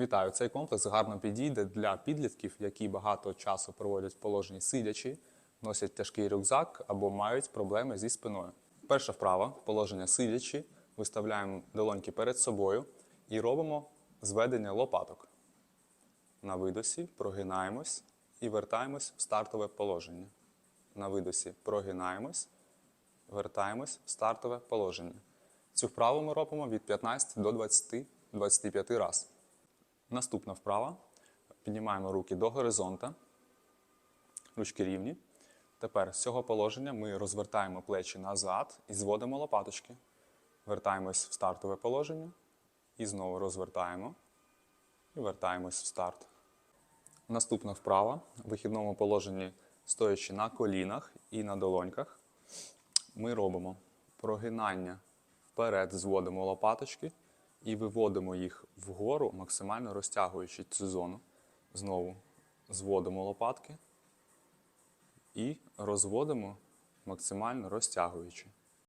Вітаю! Цей комплекс гарно підійде для підлітків, які багато часу проводять в положенні сидячи, носять тяжкий рюкзак або мають проблеми зі спиною. Перша вправа положення сидячи, виставляємо долоньки перед собою і робимо зведення лопаток. На видосі прогинаємось і вертаємось в стартове положення. На видосі прогинаємось, вертаємось в стартове положення. Цю вправу ми робимо від 15 до 20-25 разів. Наступна вправа. Піднімаємо руки до горизонта, ручки рівні. Тепер з цього положення ми розвертаємо плечі назад і зводимо лопаточки. Вертаємось в стартове положення і знову розвертаємо і вертаємось в старт. Наступна вправа в вихідному положенні, стоячи на колінах і на долоньках, ми робимо прогинання вперед, зводимо лопаточки і виводимо їх вгору, максимально розтягуючи цю зону. Знову зводимо лопатки і розводимо максимально розтягуючи.